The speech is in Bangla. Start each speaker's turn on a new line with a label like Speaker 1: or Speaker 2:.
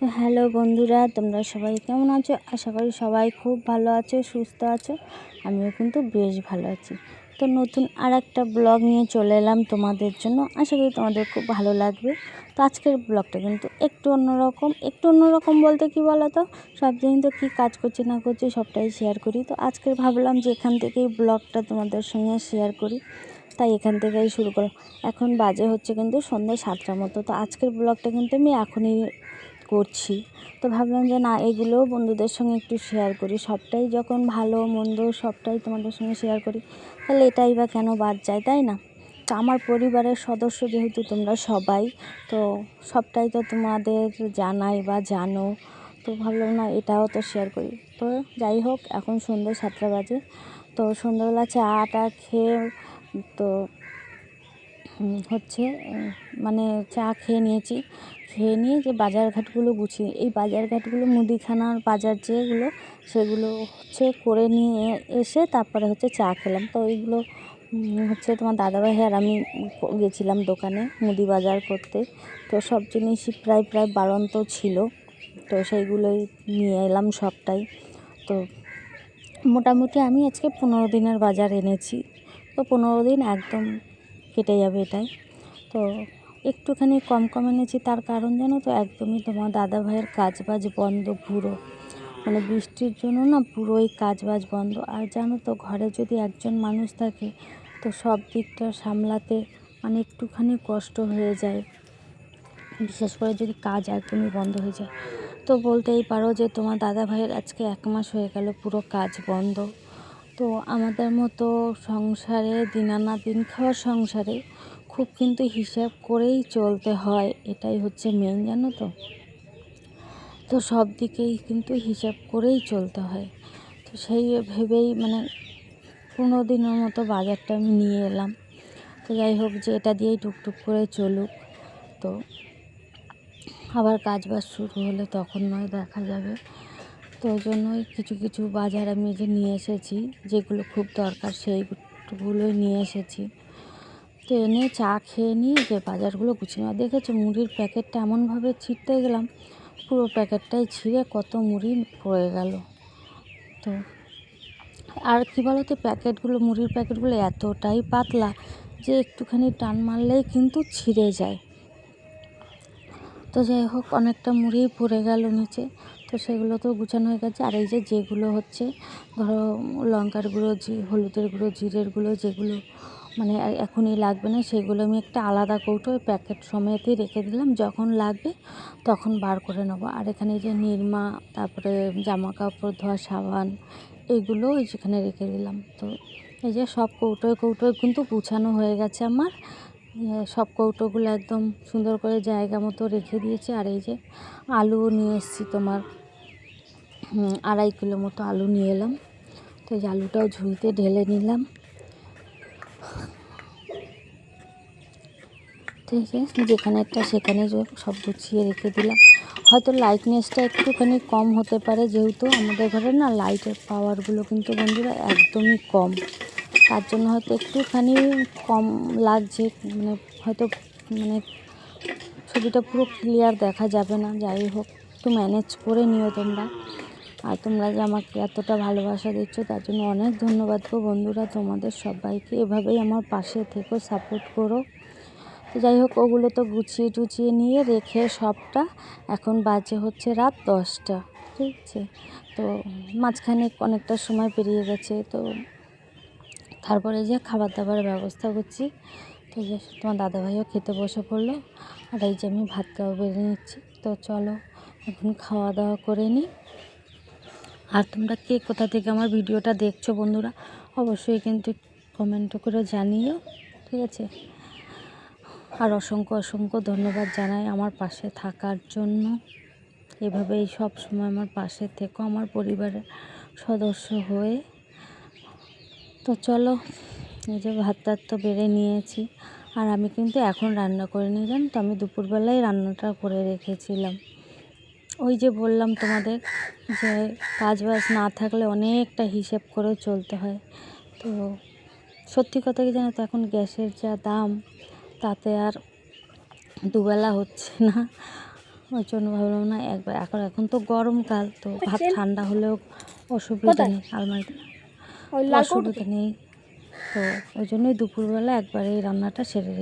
Speaker 1: তো হ্যালো বন্ধুরা, তোমরা সবাই কেমন আছো? আশা করি সবাই খুব ভালো আছো, সুস্থ আছো। আমিও কিন্তু বেশ ভালো আছি। তো নতুন আর একটা ব্লগ নিয়ে চলে এলাম তোমাদের জন্য। আশা করি তোমাদের খুব ভালো লাগবে। তো আজকের ব্লগটা কিন্তু একটু অন্যরকম। একটু অন্যরকম বলতে কি বলো তো সব দিন তো কী কাজ করছি, না করছি, সবটাই শেয়ার করি। তো আজকের ভাবলাম যে এখান থেকেই ব্লগটা তোমাদের সঙ্গে শেয়ার করি। তাই এখান থেকেই শুরু করো এখন বাজে হচ্ছে কিন্তু সন্ধ্যে সাতটার মতো। তো আজকের ব্লগটা কিন্তু আমি এখনই করছি। তো ভাবলাম যে না এগুলোও বন্ধুদের সঙ্গে একটু শেয়ার করি। সবটাই যখন ভালো, মন্দ, সবটাই তোমাদের সঙ্গে শেয়ার করি, তাহলে এটাই বা কেন বাদ যায়, তাই না? তো আমার পরিবারের সদস্য যেহেতু তোমরা সবাই, তো সবটাই তো তোমাদের জানাই বা জানো। তো ভাবলাম না, এটাও তো শেয়ার করি। তো যাই হোক, এখন সন্ধ্যে সাতটা বাজে। তো সন্ধ্যাবেলা চাটা খেয়ে, তো হচ্ছে মানে চা খেয়ে নিয়েছি। খেয়ে নিয়ে যে বাজারঘাটগুলো গুছিয়ে, এই বাজারঘাটগুলো মুদিখানার বাজার যেগুলো, সেগুলো হচ্ছে করে নিয়ে এসে তারপরে হচ্ছে চা খেলাম। তো এইগুলো হচ্ছে তোমার দাদাভাই আর আমি গেছিলাম দোকানে মুদি বাজার করতে। তো সব জিনিসই প্রায় প্রায় বাড়ন্ত ছিল। তো সেইগুলোই নিয়ে এলাম সবটাই। তো মোটামুটি আমি আজকে পনেরো দিনের বাজার এনেছি। তো পনেরো দিন একদম কেটে যাবে এটাই তো একটুখানি কম কম এনেছি, তার কারণ জানো তো একদমই তোমার দাদা ভাইয়ের কাজ বাজ বন্ধ পুরো। মানে বৃষ্টির জন্য না পুরোই কাজ বাজ বন্ধ। আর জানো তো ঘরে যদি একজন মানুষ থাকে, তো সব দিকটা সামলাতে মানে একটুখানি কষ্ট হয়ে যায়। বিশেষ করে যদি কাজ একদমই বন্ধ হয়ে যায়। তো বলতেই পারো যে তোমার দাদা ভাইয়ের আজকে এক মাস হয়ে গেল পুরো কাজ বন্ধ। তো আমাদের মতো সংসারে দিন আনা দিন খাওয়ার সংসারে খুব কিন্তু হিসাব করেই চলতে হয়, এটাই হচ্ছে মেন জানো তো? তো সব দিকেই কিন্তু হিসাব করেই চলতে হয়। তো সেই ভেবেই মানে পনেরো দিনের মতো বাজারটা আমি নিয়ে এলাম। তো যাই হোক যে এটা দিয়েই টুকটুক করে চলুক। তো আবার কাজ বাজ শুরু হলে তখন নয়, দেখা যাবে। তো ওই জন্যই কিছু কিছু বাজার আমি যে নিয়ে এসেছি, যেগুলো খুব দরকার সেইগুলোই নিয়ে এসেছি। তো এনে চা খেয়ে নিয়ে যে বাজারগুলো গুছিয়ে নেওয়া, দেখেছ মুড়ির প্যাকেটটা এমনভাবে ছিটতে গেলাম, পুরো প্যাকেটটাই ছিঁড়ে কত মুড়ি পড়ে গেল। তো আর কী বলো তো প্যাকেটগুলো, মুড়ির প্যাকেটগুলো এতটাই পাতলা যে একটুখানি টান মারলেই কিন্তু ছিঁড়ে যায়। তো যাই হোক, অনেকটা মুড়ি পড়ে গেল নিচে। তো সেগুলো তো গুছানো হয়ে গেছে। আর এই যে যেগুলো হচ্ছে, ধরো লঙ্কার গুঁড়ো, জি, হলুদের গুঁড়ো, জিরের গুঁড়ো, যেগুলো মানে এখনই লাগবে না, সেগুলো আমি একটা আলাদা কৌটো প্যাকেট সমেতই রেখে দিলাম। যখন লাগবে তখন বার করে নেব। আর এখানে যে নিরমা, তারপরে জামা কাপড় ধোয়া সাবান, এগুলো যেখানে রেখে দিলাম। তো এই যে সব কৌটোয় কৌটোয় কিন্তু গুছানো হয়ে গেছে আমার। সব কৌটোগুলো একদম সুন্দর করে জায়গা মতো রেখে দিয়েছি। আর এই যে আলুও নিয়ে এসেছি তোমার আড়াই কিলো মতো আলু নিয়ে এলাম। তো এই আলুটাও ঝুড়িতে ঢেলে নিলাম। ঠিক আছে যেখানে একটা সেখানে সব গুছিয়ে রেখে দিলাম। হয়তো লাইটনেসটা একটুখানি কম হতে পারে যেহেতু আমাদের ঘরে না লাইটের পাওয়ারগুলো কিন্তু বন্ধুরা একদমই কম। তার জন্য হয়তো একটুখানি কম লাগছে মানে হয়তো মানে ছবিটা পুরো ক্লিয়ার দেখা যাবে না। যাই হোক, একটু ম্যানেজ করে নিও তোমরা। আর তোমরা যে আমাকে এতটা ভালোবাসা দিচ্ছ, তার জন্য অনেক ধন্যবাদ গো বন্ধুরা। তোমাদের সবাইকে এভাবেই আমার পাশে থেকেও সাপোর্ট করো। তো যাই হোক, ওগুলো তো গুছিয়ে টুচিয়ে নিয়ে রেখে সবটা এখন বাজে হচ্ছে রাত দশটা, ঠিক আছে? তো মাঝখানে অনেকটা সময় পেরিয়ে গেছে, তো তারপরে যে খাবার দাবারের ব্যবস্থা করছি, তো যে তোমার দাদাভাইও খেতে বসে পড়ল, আর এই যে আমি ভাত ভাতটাও বেড়ে নিচ্ছি। তো চলো, এখন খাওয়া দাওয়া করে নিই। আর তোমরা কে কোথা থেকে আমার ভিডিওটা দেখছ বন্ধুরা, অবশ্যই কিন্তু কমেন্ট করে জানিও, ঠিক আছে? আর অসংখ্য অসংখ্য ধন্যবাদ জানাই আমার পাশে থাকার জন্য। এভাবেই সব সময় আমার পাশে থেকো, আমার পরিবারের সদস্য হয়ে। তো চলো এই যে ভাত টাত তো বেড়ে নিয়েছি। আর আমি কিন্তু এখন রান্না করে নিই জান তো? আমি দুপুরবেলায় রান্নাটা করে রেখেছিলাম। ওই যে বললাম তোমাদের যে কাজ বাজ না থাকলে অনেকটা হিসেব করে চলতে হয়। তো সত্যি কথা কি জানো তো? এখন গ্যাসের যা দাম তাতে আর দুবেলা হচ্ছে না। ওই জন্য ভাবলাম না একবার এখন এখন তো গরমকাল তো ভাত ঠান্ডা হলেও অসুবিধা নেই আলমারিতে। অসুবিধা নেই। তো ওই জন্যই দুপুরবেলা একবারে এই রান্নাটা সেরে